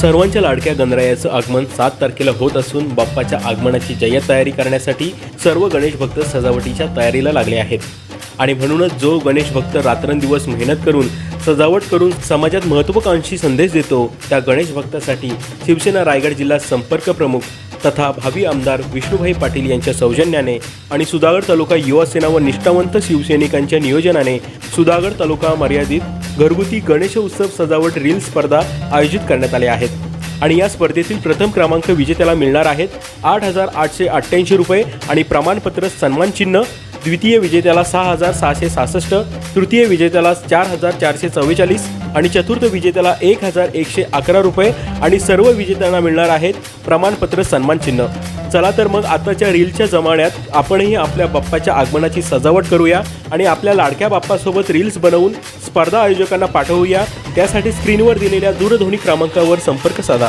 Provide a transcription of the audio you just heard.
सर्वांच्या लाडक्या गणरायाचं आगमन सात तारखेला होत असून बाप्पाच्या आगमनाची जय्यत तयारी करण्यासाठी सर्व गणेश भक्त सजावटीच्या तयारीला लागले आहेत. आणि म्हणूनच जो गणेश भक्त रात्रंदिवस मेहनत करून सजावट करून समाजात महत्त्वाकांक्षी संदेश देतो त्या गणेश भक्तासाठी शिवसेना रायगड जिल्हा संपर्क प्रमुख तथा भावी आमदार विष्णुभाई पाटील यांच्या सौजन्याने आणि सुधागड तालुका युवा सेना व निष्ठावंत शिवसैनिकांच्या नियोजनाने सुधागड तालुका मर्यादित घरगुती गणेश उत्सव सजावट रील स्पर्धा आयोजित करण्यात आल्या आहेत. आणि या स्पर्धेतील प्रथम क्रमांक विजेत्याला मिळणार आहेत आठ हजार आठशे अठ्ठ्याऐंशी रुपये आणि प्रमाणपत्र सन्मानचिन्ह द्वितीय विजेत्याला सहा हजार सहाशे सहासष्ट तृतीय विजेत्याला चार हजार चारशे चव्वेचाळीस आणि चतुर्थ विजेत्याला एक हजार एकशे अकरा रुपये आणि सर्व विजेत्यांना मिळणार आहेत प्रमाणपत्र सन्मान चिन्ह. चला तर मग आताच्या रीलच्या जमान्यात आपणही आपल्या बाप्पाच्या आगमनाची सजावट करूया आणि आपल्या लाडक्या बाप्पासोबत रील्स बनवून स्पर्धा आयोजकांना पाठवूया. त्यासाठी स्क्रीनवर दिलेल्या दूरध्वनी क्रमांकावर संपर्क साधा.